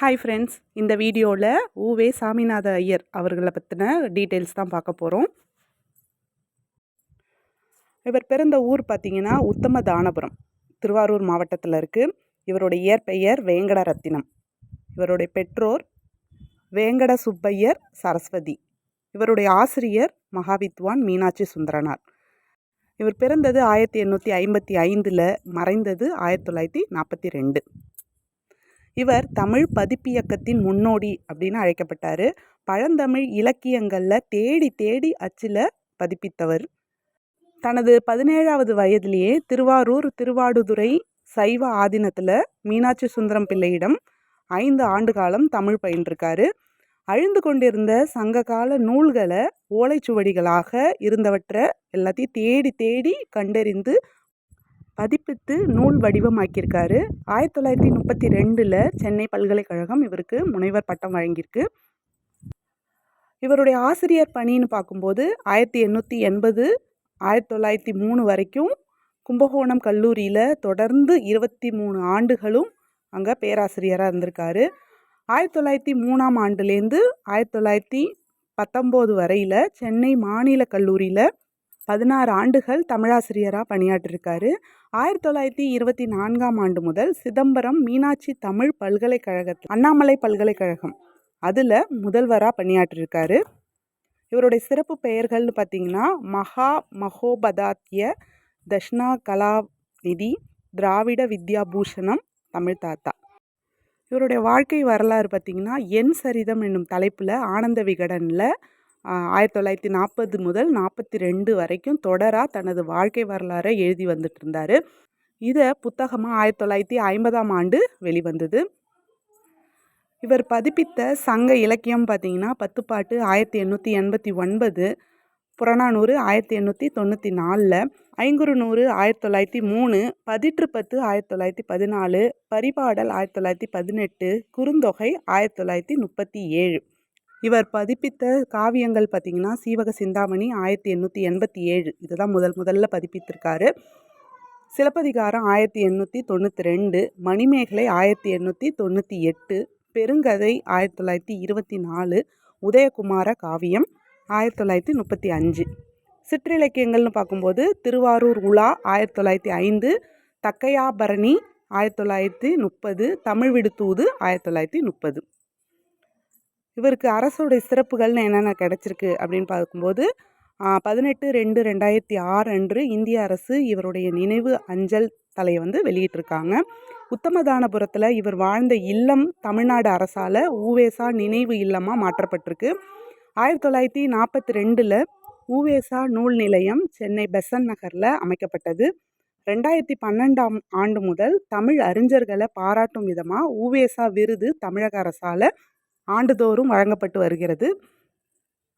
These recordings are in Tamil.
ஹாய் ஃப்ரெண்ட்ஸ் இந்த வீடியோவில் ஊவே சாமிநாத ஐயர் அவர்களை பற்றின டீட்டெயில்ஸ் தான் பார்க்க போகிறோம் இவர் பிறந்த ஊர் பார்த்திங்கன்னா உத்தம தானபுரம் திருவாரூர் மாவட்டத்தில் இருக்குது இவருடைய இயற்பெயர் வேங்கடரத்தினம். இவருடைய பெற்றோர் வேங்கட சுப்பையர் சரஸ்வதி. இவருடைய ஆசிரியர் மகாவித்வான் மீனாட்சி சுந்தரனார். இவர் பிறந்தது ஆயிரத்தி எண்ணூற்றி ஐம்பத்தி ஐந்தில் மறைந்தது ஆயிரத்தி தொள்ளாயிரத்தி நாற்பத்தி ரெண்டு. இவர் தமிழ் பதிப்பியக்கத்தின் முன்னோடி அப்படின்னு அழைக்கப்பட்டார். பழந்தமிழ் இலக்கியங்களில் தேடி தேடி அச்சில் பதிப்பித்தவர். தனது பதினேழாவது வயதிலேயே திருவாரூர் திருவாடுதுறை சைவ ஆதீனத்தில் மீனாட்சி சுந்தரம் பிள்ளையிடம் ஐந்து ஆண்டு காலம் தமிழ் பயின்றிருக்காரு. அழிந்து கொண்டிருந்த சங்ககால நூல்களை ஓலைச்சுவடிகளாக இருந்தவற்றை எல்லாத்தையும் தேடி தேடி கண்டறிந்து பதிப்பித்து நூல் வடிவமாக்கியிருக்காரு. ஆயிரத்தி தொள்ளாயிரத்தி முப்பத்தி ரெண்டில் சென்னை பல்கலைக்கழகம் இவருக்கு முனைவர் பட்டம் வழங்கியிருக்கு. இவருடைய ஆசிரியர் பணின்னு பார்க்கும்போது ஆயிரத்தி எண்ணூற்றி எண்பது ஆயிரத்தி தொள்ளாயிரத்தி மூணு வரைக்கும் கும்பகோணம் கல்லூரியில் தொடர்ந்து இருபத்தி மூணு ஆண்டுகளும் அங்கே பேராசிரியராக இருந்திருக்காரு. ஆயிரத்தி தொள்ளாயிரத்தி மூணாம் ஆண்டுலேருந்து ஆயிரத்தி தொள்ளாயிரத்தி பத்தொம்போது வரையில் சென்னை மாநில கல்லூரியில் பதினாறு ஆண்டுகள் தமிழாசிரியராக பணியாற்றிருக்காரு. ஆயிரத்தி தொள்ளாயிரத்தி இருபத்தி நான்காம் ஆண்டு முதல் சிதம்பரம் மீனாட்சி தமிழ் பல்கலைக்கழகத்தில் அண்ணாமலை பல்கலைக்கழகம் அதில் முதல்வராக பணியாற்றிருக்காரு. இவருடைய சிறப்பு பெயர்கள்னு பார்த்தீங்கன்னா மகா மகோபதாத்திய தஷ்ணா கலாநிதி திராவிட வித்யாபூஷணம் தமிழ் தாத்தா. இவருடைய வாழ்க்கை வரலாறு பார்த்திங்கன்னா என் சரிதம் என்னும் தலைப்பில் ஆனந்த விகடனில் ஆயிரத்தி தொள்ளாயிரத்தி நாற்பது முதல் நாற்பத்தி ரெண்டு வரைக்கும் தொடராக தனது வாழ்க்கை வரலாறை எழுதி வந்துட்டு இருந்தார் இதை புத்தகமாக ஆயிரத்தி தொள்ளாயிரத்தி ஐம்பதாம் ஆண்டு வெளிவந்தது. இவர் பதிப்பித்த சங்க இலக்கியம் பார்த்திங்கன்னா பத்துப்பாட்டு ஆயிரத்தி எண்ணூற்றி எண்பத்தி ஒன்பது புறநானூறு ஆயிரத்தி எண்ணூற்றி தொண்ணூற்றி நாலில் ஐங்குறுநூறு ஆயிரத்தி தொள்ளாயிரத்தி மூணு பதிற்று பத்து ஆயிரத்தி தொள்ளாயிரத்தி பதினாலு பரிபாடல் ஆயிரத்தி தொள்ளாயிரத்தி பதினெட்டு குறுந்தொகை ஆயிரத்தி தொள்ளாயிரத்தி முப்பத்தி ஏழு. இவர் பதிப்பித்த காவியங்கள் பார்த்திங்கன்னா சீவக சிந்தாமணி ஆயிரத்தி எண்ணூற்றி எண்பத்தி ஏழு. இதுதான் முதல் முதல்ல பதிப்பித்திருக்காரு. சிலப்பதிகாரம் ஆயிரத்தி எண்ணூற்றி தொண்ணூற்றி ரெண்டு. மணிமேகலை ஆயிரத்தி எண்ணூற்றி தொண்ணூற்றி எட்டு. பெருங்கதை ஆயிரத்தி தொள்ளாயிரத்தி இருபத்தி நாலு. உதயகுமார காவியம் ஆயிரத்தி தொள்ளாயிரத்தி முப்பத்தி அஞ்சு. சிற்றிலக்கியங்கள்னு பார்க்கும்போது திருவாரூர் உலா ஆயிரத்தி தொள்ளாயிரத்தி ஐந்து. தக்கையாபரணி ஆயிரத்தி தொள்ளாயிரத்தி முப்பது. தமிழ் விடுத்தூது ஆயிரத்தி தொள்ளாயிரத்தி முப்பது. இவருக்கு அரசுடைய சிறப்புகள்னு என்னென்ன கிடச்சிருக்கு அப்படின்னு பார்க்கும்போது பதினெட்டு ரெண்டு ரெண்டாயிரத்தி ஆறு அன்று இந்திய அரசு இவருடைய நினைவு அஞ்சல் தலையை வந்து வெளியிட்டிருக்காங்க. உத்தமதானபுரத்தில் இவர் வாழ்ந்த இல்லம் தமிழ்நாடு அரசால் ஊவேசா நினைவு இல்லமாக மாற்றப்பட்டிருக்கு. ஆயிரத்தி தொள்ளாயிரத்தி நாற்பத்தி ரெண்டில் ஊவேசா நூல் நிலையம் சென்னை பெசன் நகரில் அமைக்கப்பட்டது. ரெண்டாயிரத்தி பன்னெண்டாம் ஆண்டு முதல் தமிழ் அறிஞர்களை பாராட்டும் விதமாக ஊவேசா விருது தமிழக அரசால் ஆண்டுதோறும் வழங்கப்பட்டு வருகிறது.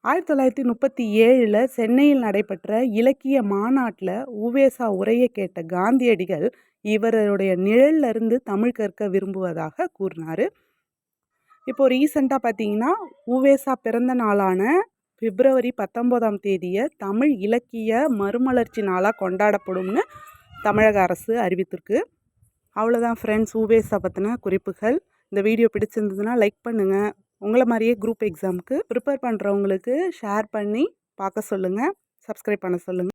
ஆயிரத்தி தொள்ளாயிரத்தி முப்பத்தி ஏழில் சென்னையில் நடைபெற்ற இலக்கிய மாநாட்டில் உவேசா உரையை கேட்ட காந்தியடிகள் இவருடைய நிழல்லிருந்து தமிழ் கற்க விரும்புவதாக கூறினார். இப்போ ரீசெண்டாக பார்த்தீங்கன்னா உவேசா பிறந்த நாளான பிப்ரவரி பத்தொம்போதாம் தேதியை தமிழ் இலக்கிய மறுமலர்ச்சி நாளாக கொண்டாடப்படும்னு தமிழக அரசு அறிவித்திருக்கு. அவ்வளோதான் ஃப்ரெண்ட்ஸ் உவேசா பற்றின குறிப்புகள். இந்த வீடியோ பிடிச்சிருந்ததுன்னா லைக் பண்ணுங்கள் உங்களை மாதிரியே குரூப் எக்ஸாமுக்கு ப்ரிப்பேர் பண்ணுறவங்களுக்கு ஷேர் பண்ணி பார்க்க சொல்லுங்கள் சப்ஸ்கிரைப் பண்ண சொல்லுங்கள்